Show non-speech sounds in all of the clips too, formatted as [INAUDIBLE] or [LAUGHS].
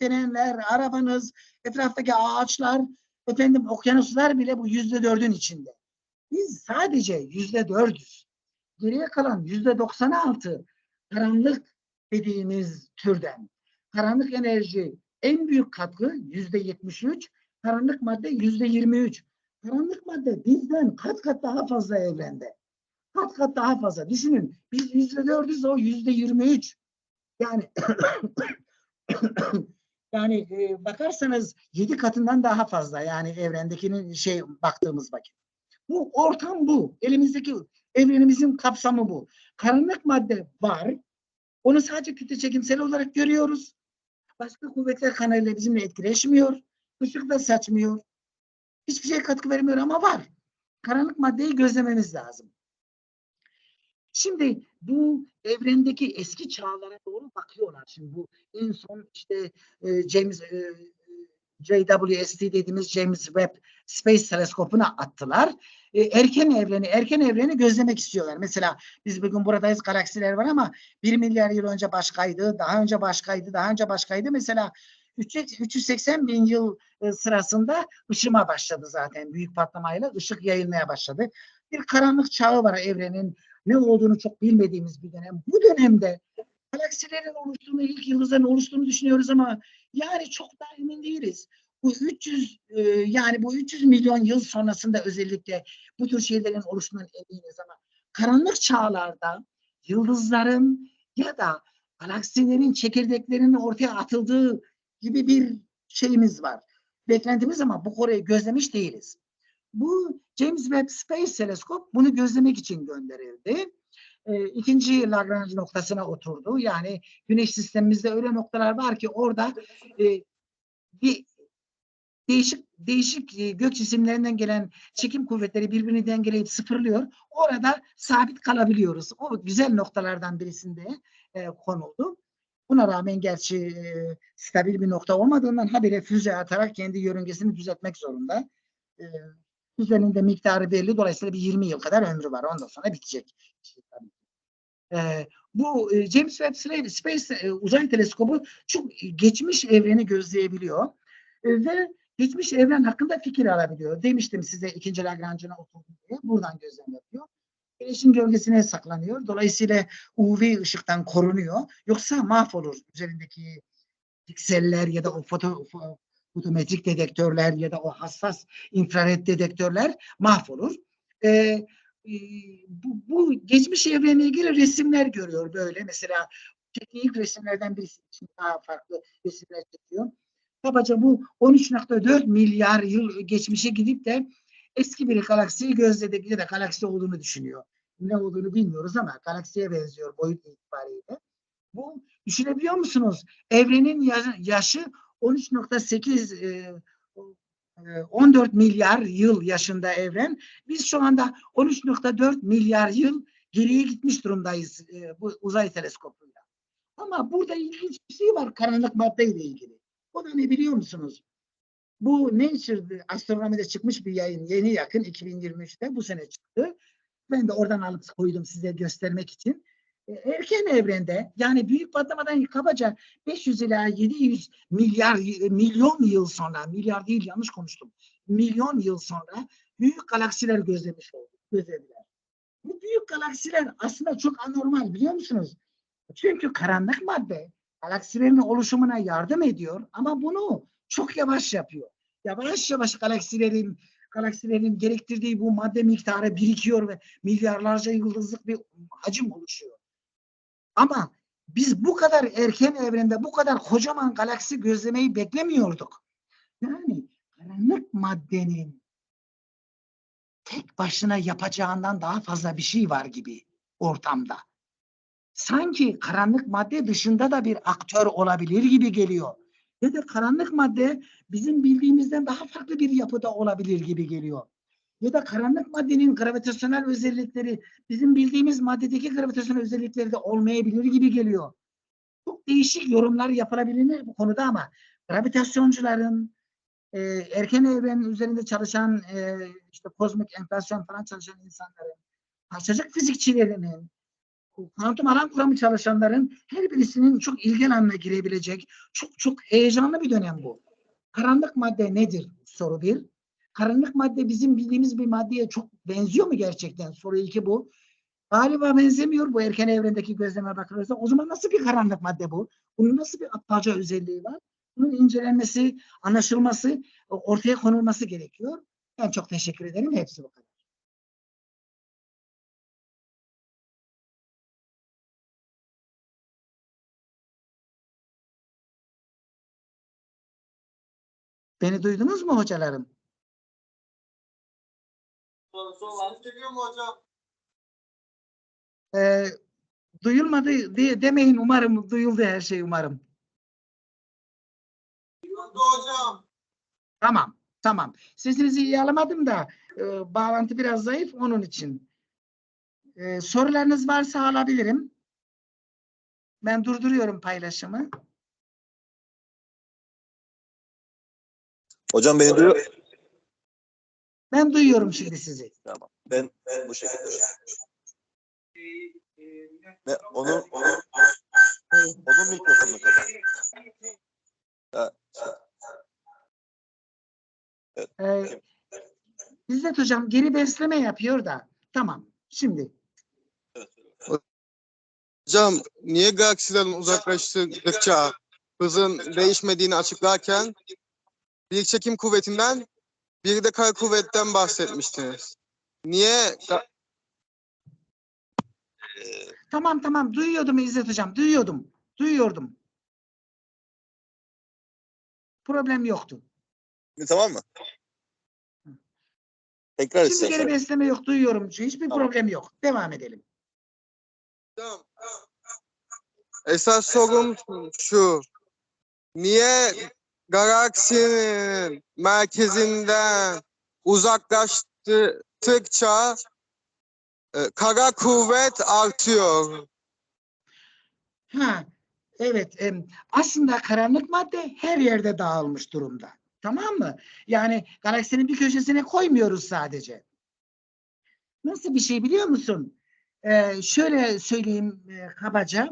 gökdelenler, arabanız, etraftaki ağaçlar, efendim okyanuslar bile bu yüzde dördün içinde. Biz sadece yüzde dördüz. Geriye kalan yüzde doksan altı karanlık dediğimiz türden. Karanlık enerji en büyük katkı yüzde yetmiş üç, karanlık madde yüzde yirmi üç. Karanlık madde bizden kat kat daha fazla evrende. Kat kat daha fazla. Düşünün biz yüzde dördüz o yüzde yirmi üç. Yani [COUGHS] [COUGHS] yani e, bakarsanız yedi katından daha fazla yani evrendekinin şey baktığımız vakit. Bu ortam bu. Elimizdeki evrenimizin kapsamı bu. Karanlık madde var. Onu sadece kütle çekimsel olarak görüyoruz. Başka kuvvetler kanalıyla bizimle etkileşmiyor. Işık da saçmıyor. Hiçbir şey katkı vermiyor ama var. Karanlık maddeyi gözlememiz lazım. Şimdi bu evrendeki eski çağlara doğru bakıyorlar. Şimdi bu en son işte e, James e, JWST dediğimiz James Webb Space Teleskopu'na attılar. E, erken evreni, erken evreni gözlemek istiyorlar. Mesela biz bugün buradayız galaksiler var ama 1 milyar yıl önce başkaydı, daha önce başkaydı, daha önce başkaydı. Mesela 300 380 bin yıl e, sırasında ışıma başladı zaten büyük patlamayla ışık yayılmaya başladı. Bir karanlık çağı var evrenin ne olduğunu çok bilmediğimiz bir dönem. Bu dönemde galaksilerin oluştuğunu, ilk yıldızların oluştuğunu düşünüyoruz ama yani çok da emin değiliz. Bu 300 e, yani bu 300 milyon yıl sonrasında özellikle bu tür şeylerin oluştuğundan eminiz ama karanlık çağlarda yıldızların ya da galaksilerin çekirdeklerinin ortaya atıldığı gibi bir şeyimiz var. Beklentimiz ama bu konuyu gözlemiş değiliz. Bu James Webb Space Teleskop bunu gözlemek için gönderildi. E, ikinci Lagrange noktasına oturdu. Yani Güneş sistemimizde öyle noktalar var ki orada e, bir değişik değişik e, gök cisimlerinden gelen çekim kuvvetleri birbirini dengeleyip sıfırlıyor. Orada sabit kalabiliyoruz. O güzel noktalardan birisinde e, konuldu. Buna rağmen gerçi e, stabil bir nokta olmadığından habire füze atarak kendi yörüngesini düzeltmek zorunda. E, füzenin de miktarı belli. Dolayısıyla bir 20 yıl kadar ömrü var. Ondan sonra bitecek. İşte, tabii. E, bu e, James Webb Space, e, uzay teleskobu çok geçmiş evreni gözleyebiliyor. E, ve geçmiş evren hakkında fikir alabiliyor. Demiştim size ikinci Lagrange'ına oturdu diye. Buradan gözlem yapıyor. Güneşin gölgesine saklanıyor. Dolayısıyla UV ışıktan korunuyor. Yoksa mahvolur üzerindeki pikseller ya da o foto, fo- fotometrik dedektörler ya da o hassas infrared dedektörler mahvolur. Ee, e, bu, bu geçmiş evrenle ilgili resimler görüyor böyle. Mesela ilk resimlerden birisi için daha farklı resimler çekiyor. Kabaca bu 13.4 milyar yıl geçmişe gidip de eski bir galaksiyi gözledik ya da galaksi olduğunu düşünüyor. Ne olduğunu bilmiyoruz ama galaksiye benziyor boyut itibariyle. Bu düşünebiliyor musunuz? Evrenin ya- yaşı 13.8 e, e, 14 milyar yıl yaşında evren. Biz şu anda 13.4 milyar yıl geriye gitmiş durumdayız e, bu uzay teleskopuyla. Ama burada ilginç bir şey var karanlık madde ile ilgili. O da ne biliyor musunuz? Bu Nature astronomide çıkmış bir yayın yeni yakın 2023'te bu sene çıktı. Ben de oradan alıp koydum size göstermek için. E, Erken evrende yani büyük patlamadan kabaca 500 ila 700 milyar milyon yıl sonra milyar değil yanlış konuştum. Milyon yıl sonra büyük galaksiler gözlemiş olduk. Gözlediler. Bu büyük galaksiler aslında çok anormal biliyor musunuz? Çünkü karanlık madde galaksilerin oluşumuna yardım ediyor ama bunu çok yavaş yapıyor. Yavaş yavaş galaksilerin galaksilerin gerektirdiği bu madde miktarı birikiyor ve milyarlarca yıldızlık bir hacim oluşuyor. Ama biz bu kadar erken evrende bu kadar kocaman galaksi gözlemeyi beklemiyorduk. Yani karanlık maddenin tek başına yapacağından daha fazla bir şey var gibi ortamda. Sanki karanlık madde dışında da bir aktör olabilir gibi geliyor. Ya da karanlık madde bizim bildiğimizden daha farklı bir yapıda olabilir gibi geliyor. Ya da karanlık maddenin gravitasyonel özellikleri bizim bildiğimiz maddedeki gravitasyonel özellikleri de olmayabilir gibi geliyor. Çok değişik yorumlar yapılabilir bu konuda ama gravitasyoncuların e, erken evrenin üzerinde çalışan e, işte kozmik enflasyon falan çalışan insanların parçacık fizikçilerinin kuantum alan kuramı çalışanların her birisinin çok ilgi alanına girebilecek çok çok heyecanlı bir dönem bu. Karanlık madde nedir? Soru bir. Karanlık madde bizim bildiğimiz bir maddeye çok benziyor mu gerçekten? Soru iki bu. Galiba benzemiyor bu erken evrendeki gözleme bakılırsa. O zaman nasıl bir karanlık madde bu? Bunun nasıl bir aptalca özelliği var? Bunun incelenmesi, anlaşılması, ortaya konulması gerekiyor. Ben çok teşekkür ederim. Hepsi bu kadar. Beni duydunuz mu hocalarım? Sorusu olan geliyor mu hocam? Ee, duyulmadı diye demeyin umarım duyuldu her şey umarım. Duyuldu hocam. Tamam, tamam. Sesinizi iyi alamadım da e, bağlantı biraz zayıf onun için. E, sorularınız varsa alabilirim. Ben durduruyorum paylaşımı. Hocam beni duyuyor. Ben duyuyorum şimdi sizi. Tamam. Ben, ben bu şekilde. Ne, onun, onun, onun mikrofonunu kapat. Ha, Ee, İzzet Hocam geri besleme yapıyor da. Tamam. Şimdi Hocam niye galaksiden uzaklaştıkça hızın değişmediğini açıklarken bir çekim kuvvetinden bir de kara kuvvetten bahsetmiştiniz. Niye tamam tamam duyuyordum İzzet Hocam. Duyuyordum. Duyuyordum. Problem yoktu. tamam mı? Tekrar Şimdi istersen. geri besleme yok. Duyuyorum. Hiçbir Tamam. problem yok. Devam edelim. Hocam, esas sorum şu. Niye galaksinin merkezinden uzaklaştıkça e, kara kuvvet artıyor? Ha, evet. aslında karanlık madde her yerde dağılmış durumda. Tamam mı? Yani galaksinin bir köşesine koymuyoruz sadece. Nasıl bir şey biliyor musun? Ee, şöyle söyleyeyim e, kabaca.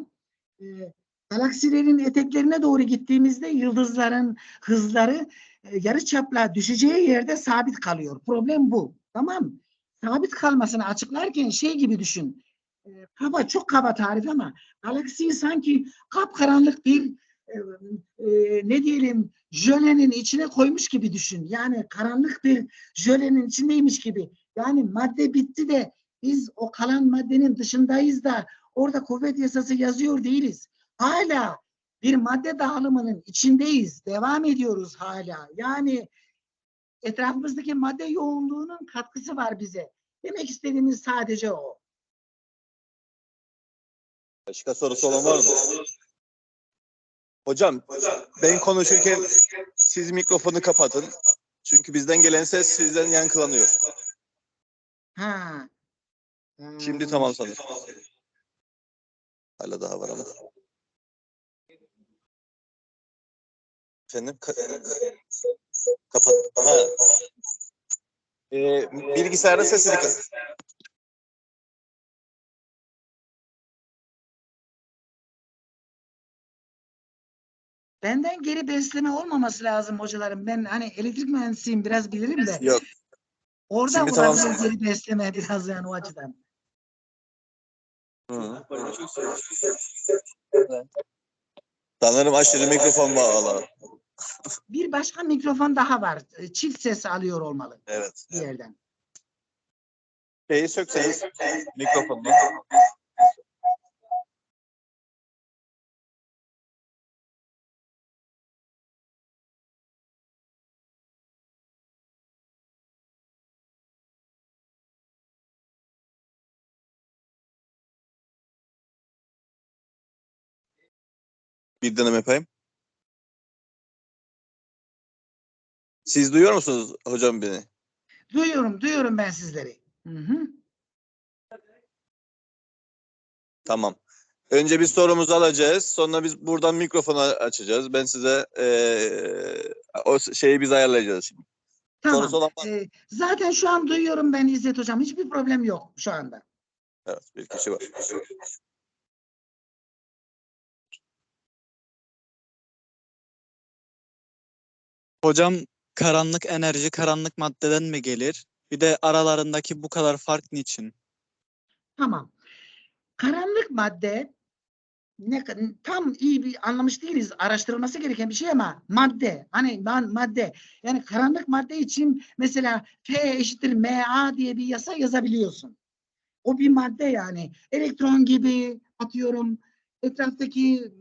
Ee, galaksilerin eteklerine doğru gittiğimizde yıldızların hızları e, yarıçapla düşeceği yerde sabit kalıyor. Problem bu. Tamam. Sabit kalmasını açıklarken şey gibi düşün. Kaba çok kaba tarif ama galaksiyi sanki kapkaranlık bir e, e, ne diyelim jölenin içine koymuş gibi düşün. Yani karanlık bir jölenin içindeymiş gibi. Yani madde bitti de biz o kalan maddenin dışındayız da orada kuvvet yasası yazıyor değiliz. Hala bir madde dağılımının içindeyiz. Devam ediyoruz hala. Yani etrafımızdaki madde yoğunluğunun katkısı var bize. Demek istediğimiz sadece o. Başka sorusu olan var mı? Hocam, ben konuşurken siz mikrofonu kapatın. Çünkü bizden gelen ses sizden yankılanıyor. Ha. Şimdi tamam sanırım. Hala daha var ama. Efendim? Ka- kapat. Ha. Ee, bilgisayarda sesini kapat. Benden geri besleme olmaması lazım hocalarım. Ben hani elektrik mühendisiyim biraz bilirim de. Yok. Orada Şimdi tamam. geri besleme biraz yani o açıdan. Hı. Sanırım aşırı mikrofon bağlı. Bir başka mikrofon daha var. Çift ses alıyor olmalı Evet. bir yerden. Şeyi sökseniz mikrofonunu. Bir deneme yapayım. Siz duyuyor musunuz hocam beni? Duyuyorum, duyuyorum ben sizleri. Hı hı. Tamam. Önce bir sorumuzu alacağız. Sonra biz buradan mikrofonu açacağız. Ben size ee, o şeyi biz ayarlayacağız şimdi. Tamam. Sorusu olan var zaten şu an duyuyorum ben İzzet Hocam. Hiçbir problem yok şu anda. Evet, bir kişi var. Hocam karanlık enerji karanlık maddeden mi gelir? Bir de aralarındaki bu kadar fark niçin? Tamam. Karanlık madde ne tam iyi bir anlamış değiliz. Araştırılması gereken bir şey ama madde. Hani man, madde. Yani karanlık madde için mesela F eşittir MA diye bir yasa yazabiliyorsun. O bir madde yani. Elektron gibi atıyorum etraftaki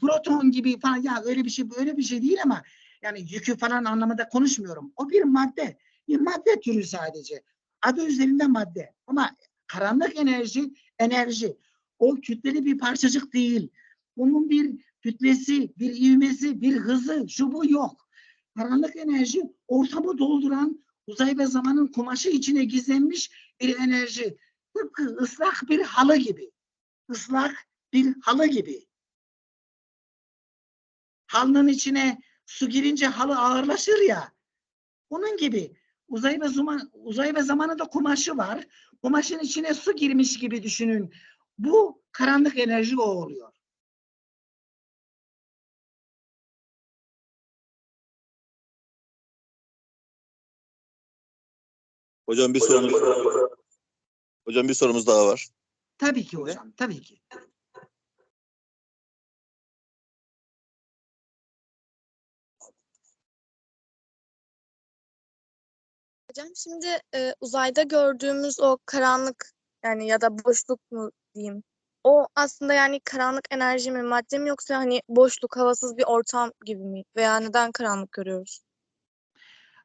proton gibi falan ya öyle bir şey öyle bir şey değil ama yani yükü falan anlamında konuşmuyorum. O bir madde. Bir madde türü sadece. Adı üzerinde madde. Ama karanlık enerji enerji. O kütleli bir parçacık değil. Onun bir kütlesi, bir ivmesi, bir hızı, şu bu yok. Karanlık enerji ortamı dolduran uzay ve zamanın kumaşı içine gizlenmiş bir enerji. Tıpkı ıslak bir halı gibi. Islak bir halı gibi. Halının içine su girince halı ağırlaşır ya. Onun gibi uzay ve zaman uzay ve zamanın da kumaşı var. Kumaşın içine su girmiş gibi düşünün. Bu karanlık enerji o oluyor. Hocam bir sorumuz Hocam bir sorumuz daha var. Tabii ki hocam, tabii ki. Hocam şimdi e, uzayda gördüğümüz o karanlık yani ya da boşluk mu diyeyim. O aslında yani karanlık enerji mi, madde mi yoksa hani boşluk, havasız bir ortam gibi mi? Veya neden karanlık görüyoruz?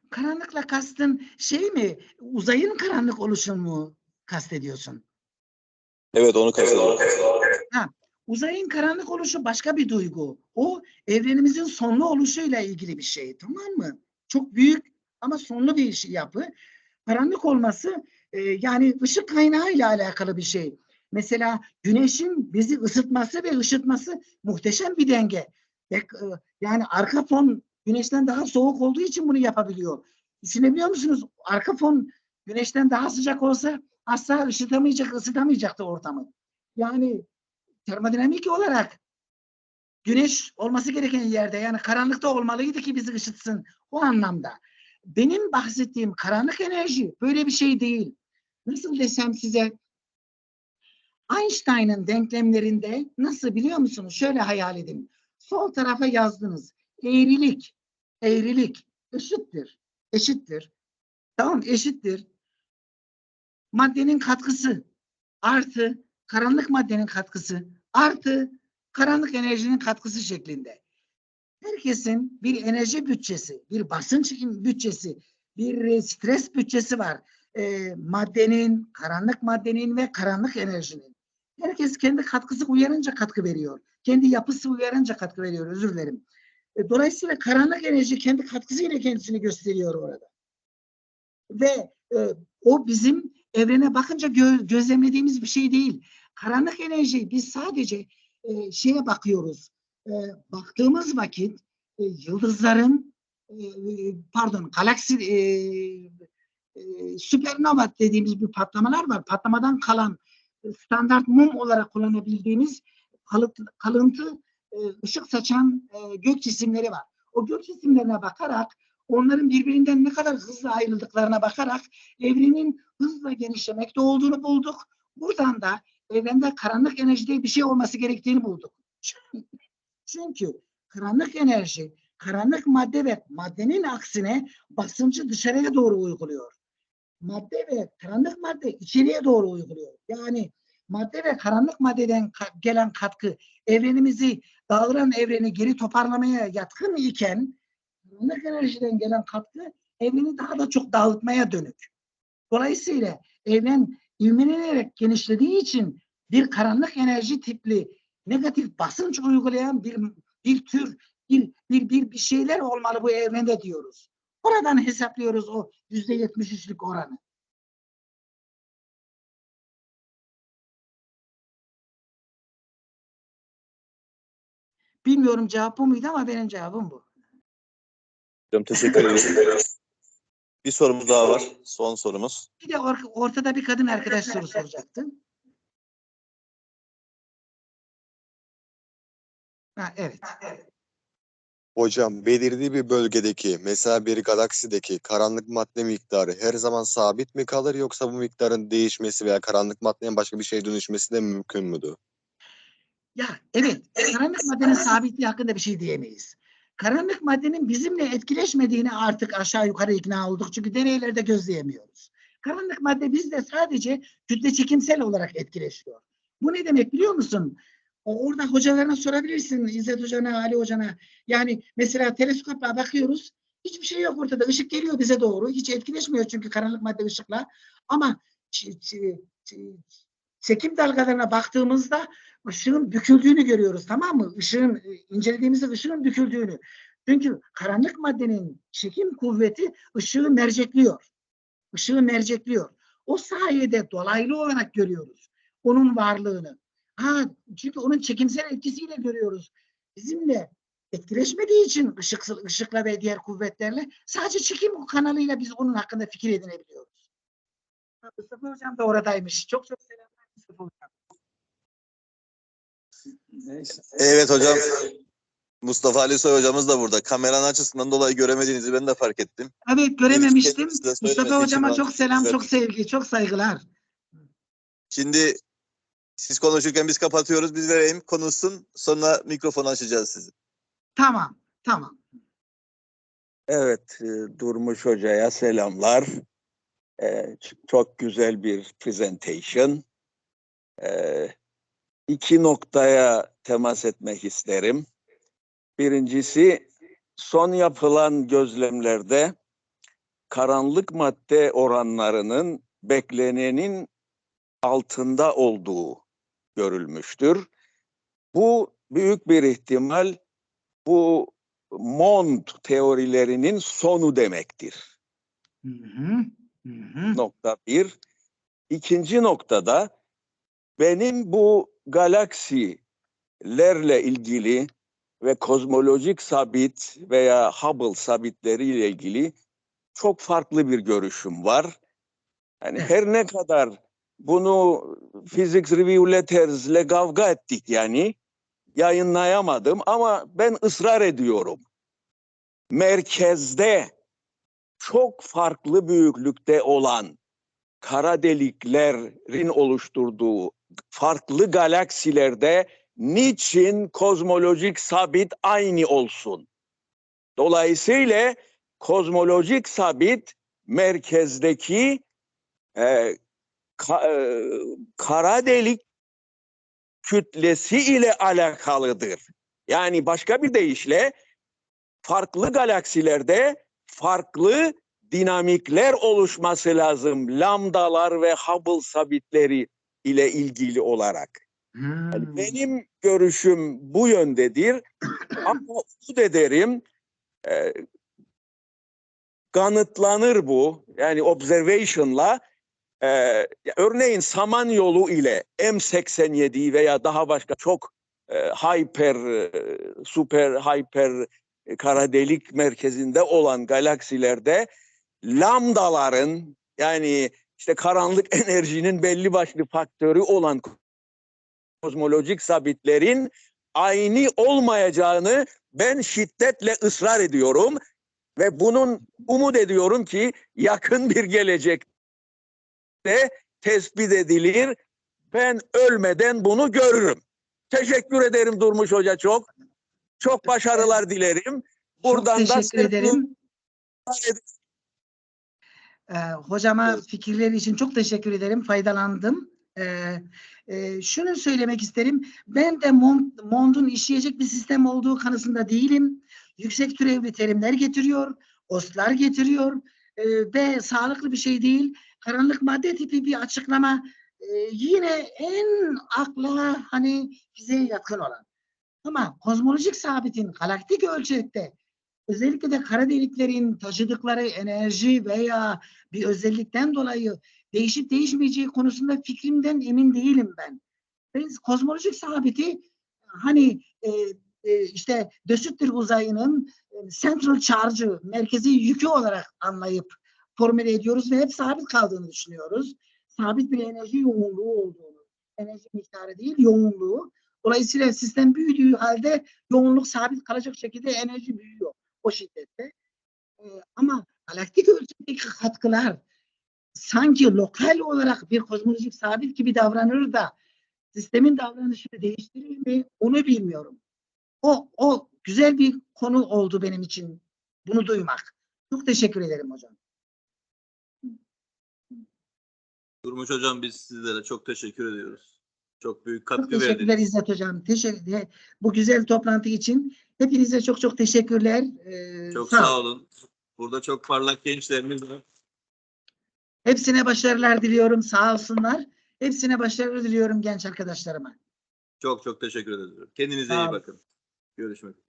Karanlıkla kastın şey mi? Uzayın karanlık oluşunu mu kastediyorsun? Evet onu kastediyorum. Uzayın karanlık oluşu başka bir duygu. O evrenimizin sonlu oluşuyla ilgili bir şey. Tamam mı? Çok büyük ama sonlu bir yapı. Karanlık olması e, yani ışık kaynağıyla alakalı bir şey. Mesela güneşin bizi ısıtması ve ışıtması muhteşem bir denge. E, yani arka fon güneşten daha soğuk olduğu için bunu yapabiliyor. Düşünebiliyor musunuz? Arka fon güneşten daha sıcak olsa asla ışıtamayacak, ısıtamayacaktı ortamı. Yani termodinamik olarak güneş olması gereken yerde yani karanlıkta olmalıydı ki bizi ışıtsın o anlamda. Benim bahsettiğim karanlık enerji böyle bir şey değil. Nasıl desem size Einstein'ın denklemlerinde nasıl biliyor musunuz? Şöyle hayal edin. Sol tarafa yazdınız. Eğrilik, eğrilik eşittir. Eşittir. Tamam eşittir. Maddenin katkısı artı karanlık maddenin katkısı artı karanlık enerjinin katkısı şeklinde. Herkesin bir enerji bütçesi, bir basınç bütçesi, bir e, stres bütçesi var. E, maddenin, karanlık maddenin ve karanlık enerjinin. Herkes kendi katkısı uyarınca katkı veriyor. Kendi yapısı uyarınca katkı veriyor. Özür dilerim. E, dolayısıyla karanlık enerji kendi katkısıyla kendisini gösteriyor orada. Ve e, o bizim evrene bakınca gö- gözlemlediğimiz bir şey değil. Karanlık enerji biz sadece e, şeye bakıyoruz. E, baktığımız vakit e, yıldızların e, pardon galaksi e, e, süpernova dediğimiz bir patlamalar var. Patlamadan kalan e, standart mum olarak kullanabildiğimiz kalıntı, e, ışık saçan gök cisimleri var. O gök cisimlerine bakarak onların birbirinden ne kadar hızlı ayrıldıklarına bakarak evrenin hızla genişlemekte olduğunu bulduk. Buradan da evrende karanlık enerjide bir şey olması gerektiğini bulduk. [LAUGHS] Çünkü karanlık enerji, karanlık madde ve maddenin aksine basıncı dışarıya doğru uyguluyor. Madde ve karanlık madde içeriye doğru uyguluyor. Yani madde ve karanlık maddeden ka- gelen katkı evrenimizi, dağılan evreni geri toparlamaya yatkın iken karanlık enerjiden gelen katkı evreni daha da çok dağıtmaya dönük. Dolayısıyla evren ivmelenerek genişlediği için bir karanlık enerji tipli negatif basınç uygulayan bir bir tür bir bir bir, bir şeyler olmalı bu evrende diyoruz. Oradan hesaplıyoruz o yüzde yetmiş üçlük oranı. Bilmiyorum cevap bu muydu ama benim cevabım bu. Hocam teşekkür ederim. Bir sorumuz daha var. Son sorumuz. Bir de or- ortada bir kadın arkadaş soru soracaktı. Ha, evet. Hocam belirli bir bölgedeki mesela bir galaksideki karanlık madde miktarı her zaman sabit mi kalır yoksa bu miktarın değişmesi veya karanlık maddeye başka bir şeye dönüşmesi de mümkün müdür? Ya evet, karanlık maddenin sabitliği hakkında bir şey diyemeyiz. Karanlık maddenin bizimle etkileşmediğini artık aşağı yukarı ikna olduk. Çünkü deneylerde gözleyemiyoruz. Karanlık madde bizde sadece kütle çekimsel olarak etkileşiyor. Bu ne demek biliyor musun? Orada hocalarına sorabilirsin, İzzet Hoca'na, Ali Hoca'na. Yani mesela teleskopla bakıyoruz, hiçbir şey yok ortada. Işık geliyor bize doğru. Hiç etkileşmiyor çünkü karanlık madde ışıkla. Ama çekim dalgalarına baktığımızda ışığın büküldüğünü görüyoruz tamam mı? Işığın e, incelediğimizde ışığın büküldüğünü. Çünkü karanlık maddenin çekim kuvveti ışığı mercekliyor. Işığı mercekliyor. O sayede dolaylı olarak görüyoruz onun varlığını. Ha, çünkü onun çekimsel etkisiyle görüyoruz. Bizimle etkileşmediği için ışık, ışıkla ve diğer kuvvetlerle sadece çekim kanalıyla biz onun hakkında fikir edinebiliyoruz. Ha, Mustafa Hocam da oradaymış. Çok çok selamlar Mustafa Hocam. Neyse. Evet hocam. Mustafa Ali Soy hocamız da burada. Kameranın açısından dolayı göremediğinizi ben de fark ettim. Evet görememiştim. Mustafa Hocama çok selam, Evet. çok sevgi, çok saygılar. Şimdi siz konuşurken biz kapatıyoruz. Biz vereyim konuşsun. Sonra mikrofonu açacağız sizin. Tamam, tamam. Evet, e, Durmuş Hoca'ya selamlar. E, ç- Çok güzel bir presentation. E, İki noktaya temas etmek isterim. Birincisi, son yapılan gözlemlerde karanlık madde oranlarının beklenenin altında olduğu görülmüştür. Bu büyük bir ihtimal bu Mond teorilerinin sonu demektir. Hı hı, hı hı. Nokta bir. İkinci noktada benim bu galaksilerle ilgili ve kozmolojik sabit veya Hubble sabitleriyle ilgili çok farklı bir görüşüm var. Yani her ne kadar bunu Physics Review Letters'le kavga ettik yani yayınlayamadım ama ben ısrar ediyorum. Merkezde çok farklı büyüklükte olan kara deliklerin oluşturduğu farklı galaksilerde niçin kozmolojik sabit aynı olsun? Dolayısıyla kozmolojik sabit merkezdeki e, ka- e, kara delik kütlesi ile alakalıdır. Yani başka bir deyişle farklı galaksilerde farklı dinamikler oluşması lazım. Lambdalar ve Hubble sabitleri ile ilgili olarak. Yani Hmm. benim görüşüm bu yöndedir. [COUGHS] Ama bu da derim e, kanıtlanır bu. Yani observation'la e, örneğin Samanyolu ile M87 veya daha başka çok e, hyper e, süper hyper e, kara delik merkezinde olan galaksilerde lambdaların yani işte karanlık [LAUGHS] enerjinin belli başlı faktörü olan kozmolojik sabitlerin aynı olmayacağını ben şiddetle ısrar ediyorum ve bunun umut ediyorum ki yakın bir gelecekte tespit edilir. Ben ölmeden bunu görürüm. Teşekkür ederim Durmuş Hoca çok. Çok başarılar dilerim. Buradan çok da teşekkür ederim. Ee, hocama fikirleri için çok teşekkür ederim. Faydalandım. Ee, e, şunu söylemek isterim. Ben de Mond, Mond'un işleyecek bir sistem olduğu kanısında değilim. Yüksek türevli terimler getiriyor. OS'lar getiriyor. Ee, ve sağlıklı bir şey değil. Karanlık madde tipi bir açıklama e, yine en akla hani fiziğe yakın olan. Ama kozmolojik sabitin galaktik ölçekte özellikle de kara deliklerin taşıdıkları enerji veya bir özellikten dolayı değişip değişmeyeceği konusunda fikrimden emin değilim ben. Ben kozmolojik sabiti hani e, e, işte Dösüttür uzayının e, central charge'ı, merkezi yükü olarak anlayıp formüle ediyoruz ve hep sabit kaldığını düşünüyoruz. Sabit bir enerji yoğunluğu olduğunu, enerji miktarı değil yoğunluğu. Dolayısıyla sistem büyüdüğü halde yoğunluk sabit kalacak şekilde enerji büyüyor o şiddette. Ee, ama galaktik ölçekteki katkılar sanki lokal olarak bir kozmolojik sabit gibi davranır da sistemin davranışını değiştirir mi onu bilmiyorum. O, o güzel bir konu oldu benim için bunu duymak. Çok teşekkür ederim hocam. Durmuş hocam biz sizlere çok teşekkür ediyoruz. Çok büyük Çok katkı teşekkürler verdiniz. İzzet hocam. Teşekkür Bu güzel toplantı için hepinize çok çok teşekkürler. Ee, Çok sağ sağ olun. Burada çok parlak gençlerimiz var. Hepsine başarılar diliyorum. Sağ olsunlar. Hepsine başarılar diliyorum genç arkadaşlarıma. Çok çok teşekkür ediyorum. Kendinize Sağ iyi olun. bakın. Görüşmek üzere.